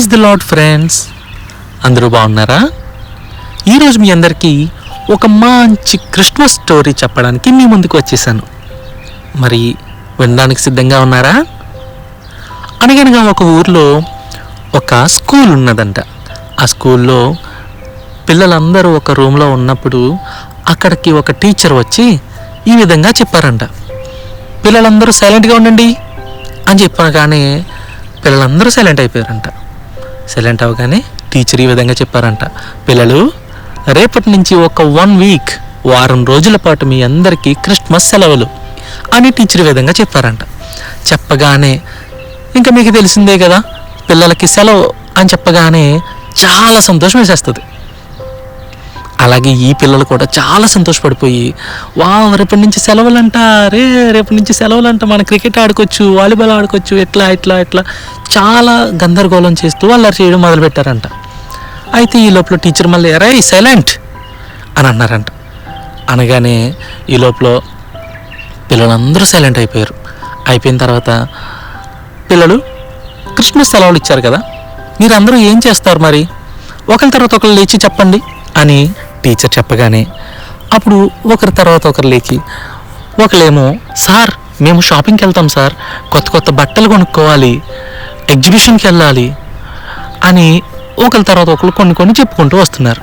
Praise the lord friends. అందరూ బాగున్నారా? ఈరోజు మీ అందరికీ ఒక మంచి క్రిస్మస్ స్టోరీ చెప్పడానికి మీ ముందుకు వచ్చేసాను. మరి వినడానికి సిద్ధంగా ఉన్నారా? అనగనగా ఒక ఊర్లో ఒక స్కూల్ ఉన్నదంట. ఆ స్కూల్లో పిల్లలందరూ ఒక రూమ్లో ఉన్నప్పుడు అక్కడికి ఒక టీచర్ వచ్చి ఈ విధంగా చెప్పారంట. పిల్లలందరూ సైలెంట్గా ఉండండి అని చెప్పగానే పిల్లలందరూ సైలెంట్ అయిపోయారంట. సైలెంట్ అవగానే టీచర్ ఈ విధంగా చెప్పారంట. పిల్లలు రేపటి నుంచి ఒక వన్ వీక్ వారం రోజుల పాటు మీ అందరికీ క్రిస్మస్ సెలవులు అని టీచర్ ఈ విధంగా చెప్పారంట. చెప్పగానే ఇంకా మీకు తెలిసిందే కదా పిల్లలకి సెలవు అని చెప్పగానే చాలా సంతోషం వేసేస్తుంది. అలాగే ఈ పిల్లలు కూడా చాలా సంతోషపడిపోయి వా రేపటి నుంచి సెలవులంట రే రేపటి నుంచి సెలవులంట మన క్రికెట్ ఆడుకోవచ్చు వాలీబాల్ ఆడుకోవచ్చు ఎట్లా ఎట్లా ఎట్లా. చాలా గందరగోళం చేస్తూ వాళ్ళు చేయడం మొదలుపెట్టారంట. అయితే ఈ లోపల టీచర్ మళ్ళీ రై సైలెంట్ అని అన్నారంట. అనగానే ఈ లోపల పిల్లలందరూ సైలెంట్ అయిపోయారు. అయిపోయిన తర్వాత పిల్లలు క్రిస్మస్ సెలవులు ఇచ్చారు కదా మీరందరూ ఏం చేస్తారు మరి? ఒకరి తర్వాత ఒకరు లేచి చెప్పండి అని టీచర్ చెప్పగానే అప్పుడు ఒకరి తర్వాత ఒకరు లేకి ఒకళ్ళేమో సార్ మేము షాపింగ్కి వెళ్తాం సార్ కొత్త కొత్త బట్టలు కొనుక్కోవాలి ఎగ్జిబిషన్కి వెళ్ళాలి అని ఒకరి తర్వాత ఒకరు కొన్ని కొన్ని చెప్పుకుంటూ వస్తున్నారు.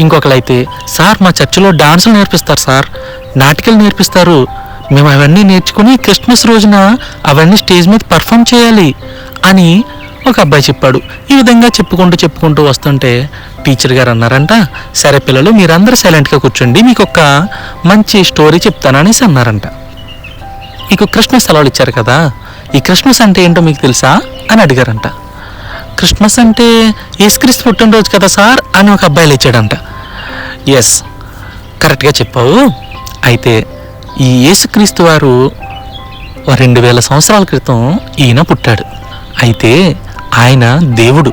ఇంకొకరైతే సార్ మా చర్చిలో డాన్సులు నేర్పిస్తారు సార్ నాటికలు నేర్పిస్తారు మేము అవన్నీ నేర్చుకుని క్రిస్మస్ రోజున అవన్నీ స్టేజ్ మీద పర్ఫామ్ చేయాలి అని ఒక అబ్బాయి చెప్పాడు. ఈ విధంగా చెప్పుకుంటూ చెప్పుకుంటూ వస్తుంటే టీచర్ గారు అన్నారంట సరే పిల్లలు మీరందరూ సైలెంట్గా కూర్చోండి మీకు ఒక మంచి స్టోరీ చెప్తాననేసి అన్నారంట. మీకు క్రిస్మస్ సెలవులు ఇచ్చారు కదా ఈ క్రిస్మస్ అంటే ఏంటో మీకు తెలుసా? అని అడిగారంట. క్రిస్మస్ అంటే యేసుక్రీస్తు పుట్టినరోజు కదా సార్? అని ఒక అబ్బాయి లేచాడంట. ఎస్ కరెక్ట్గా చెప్పావు. అయితే ఈ యేసుక్రీస్తు వారు రెండు వేల సంవత్సరాల క్రితం ఈయన పుట్టాడు. అయితే ఆయన దేవుడు.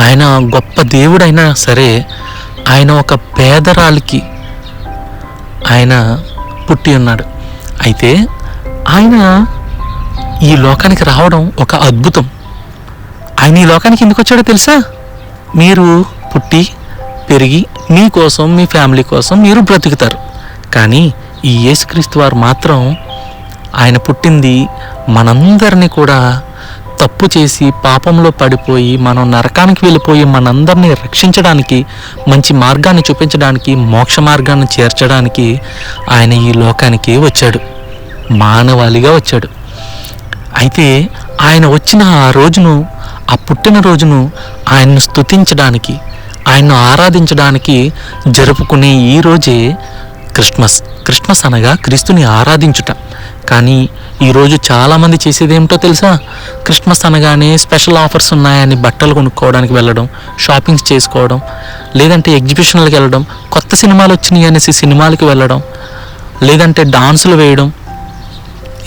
ఆయన గొప్ప దేవుడైనా సరే ఆయన ఒక పేదరాలికి ఆయన పుట్టి ఉన్నాడు. అయితే ఆయన ఈ లోకానికి రావడం ఒక అద్భుతం. ఆయన ఈ లోకానికి ఎందుకు వచ్చాడో తెలుసా? మీరు పుట్టి పెరిగి మీ కోసం మీ ఫ్యామిలీ కోసం మీరు బ్రతుకుతారు. కానీ ఈ యేసుక్రీస్తు వారు మాత్రం ఆయన పుట్టింది మనందరినీ కూడా తప్పు చేసి పాపంలో పడిపోయి మనం నరకానికి వెళ్ళిపోయి మనందరినీ రక్షించడానికి మంచి మార్గాన్ని చూపించడానికి మోక్ష మార్గాన్ని చేర్చడానికి ఆయన ఈ లోకానికి వచ్చాడు. మానవాళిగా వచ్చాడు. అయితే ఆయన వచ్చిన ఆ రోజును ఆ పుట్టిన రోజును ఆయన్ను స్తుతించడానికి ఆయన్ను ఆరాధించడానికి జరుపుకునే ఈ రోజే క్రిస్మస్. క్రిస్మస్ అనగా క్రీస్తుని ఆరాధించుట. కానీ ఈరోజు చాలామంది చేసేది ఏమిటో తెలుసా? క్రిస్మస్ అనగానే స్పెషల్ ఆఫర్స్ ఉన్నాయని బట్టలు కొనుక్కోవడానికి వెళ్ళడం షాపింగ్స్ చేసుకోవడం లేదంటే ఎగ్జిబిషన్లకు వెళ్ళడం కొత్త సినిమాలు వచ్చినాయి అనేసి సినిమాలకు వెళ్ళడం లేదంటే డాన్సులు వేయడం.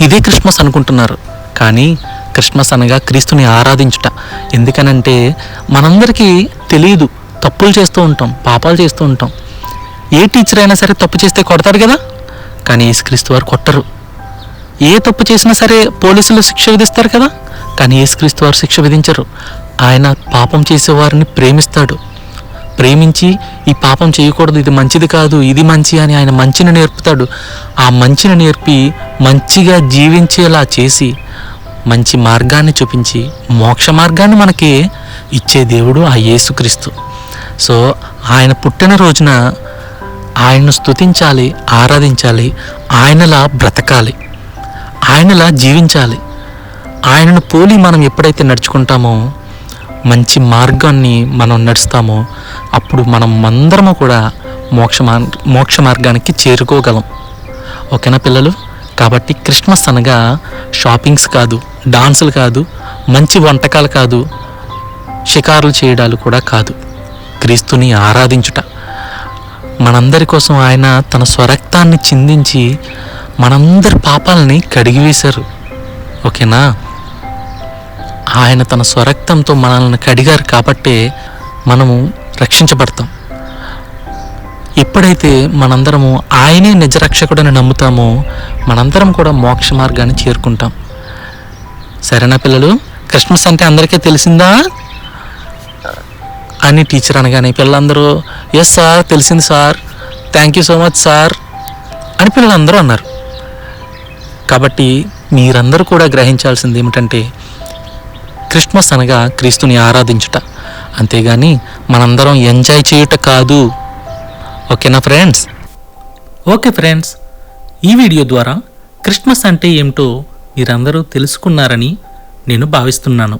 ఇదే క్రిస్మస్ అనుకుంటున్నారు. కానీ క్రిస్మస్ అనగా క్రీస్తుని ఆరాధించుట. ఎందుకనంటే మనందరికీ తెలియదు తప్పులు చేస్తూ ఉంటాం పాపాలు చేస్తూ ఉంటాం. ఏ టీచర్ అయినా సరే తప్పు చేస్తే కొడతారు కదా? కానీ యేసుక్రీస్తు వారు కొట్టరు. ఏ తప్పు చేసినా సరే పోలీసులు శిక్ష విధిస్తారు కదా? కానీ యేసుక్రీస్తు వారు శిక్ష విధించరు. ఆయన పాపం చేసేవారిని ప్రేమిస్తాడు. ప్రేమించి ఈ పాపం చేయకూడదు ఇది మంచిది కాదు ఇది మంచి అని ఆయన మంచిని నేర్పుతాడు. ఆ మంచిని నేర్పి మంచిగా జీవించేలా చేసి మంచి మార్గాన్ని చూపించి మోక్ష మార్గాన్ని మనకి ఇచ్చే దేవుడు ఆ యేసుక్రీస్తు. సో ఆయన పుట్టిన రోజున ఆయన్ను స్తుతించాలి ఆరాధించాలి ఆయనలా బ్రతకాలి. ఆయనలా జీవించాలి. ఆయనను పోలి మనం ఎప్పుడైతే నడుచుకుంటామో మంచి మార్గాన్ని మనం నడుస్తామో అప్పుడు మనం అందరము కూడా మోక్ష మార్ మోక్ష మార్గానికి చేరుకోగలం. ఓకేనా పిల్లలు? కాబట్టి క్రిస్మస్ అనగా షాపింగ్స్ కాదు డాన్సులు కాదు మంచి వంటకాలు కాదు షికారులు చేయడాలు కూడా కాదు. క్రీస్తుని ఆరాధించుట. మనందరి కోసం ఆయన తన స్వరక్తాన్ని చిందించి మనందరి పాపాలని కడిగివేశారు. ఓకేనా? ఆయన తన స్వరక్తంతో మనల్ని కడిగారు కాబట్టే మనము రక్షించబడతాం. ఎప్పుడైతే మనందరము ఆయనే నిజరక్షకుడని నమ్ముతామో మనందరం కూడా మోక్ష మార్గాన్ని చేరుకుంటాం. సరేనా పిల్లలు? క్రిస్మస్ అంటే అందరికీ తెలిసిందా? అని టీచర్ అనగానే పిల్లలందరూ ఎస్ సార్ తెలిసింది sir thank you so much sir అని పిల్లలందరూ అన్నారు. కాబట్టి మీరందరూ కూడా గ్రహించాల్సింది ఏమిటంటే క్రిస్మస్ అనగా క్రీస్తుని ఆరాధించుట. అంతేగాని మనందరం ఎంజాయ్ చేయుట కాదు. ఓకేనా ఫ్రెండ్స్? ఓకే ఫ్రెండ్స్ ఈ వీడియో ద్వారా క్రిస్మస్ అంటే ఏమిటో మీరందరూ తెలుసుకున్నారని నేను భావిస్తున్నాను.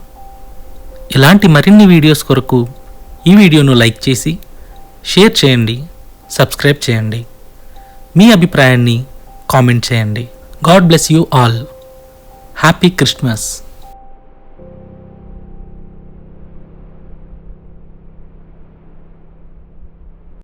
ఇలాంటి మరిన్ని వీడియోస్ కొరకు ఈ వీడియోను లైక్ చేసి షేర్ చేయండి సబ్స్క్రైబ్ చేయండి. మీ అభిప్రాయాన్ని కామెంట్ చేయండి. God bless you all happy Christmas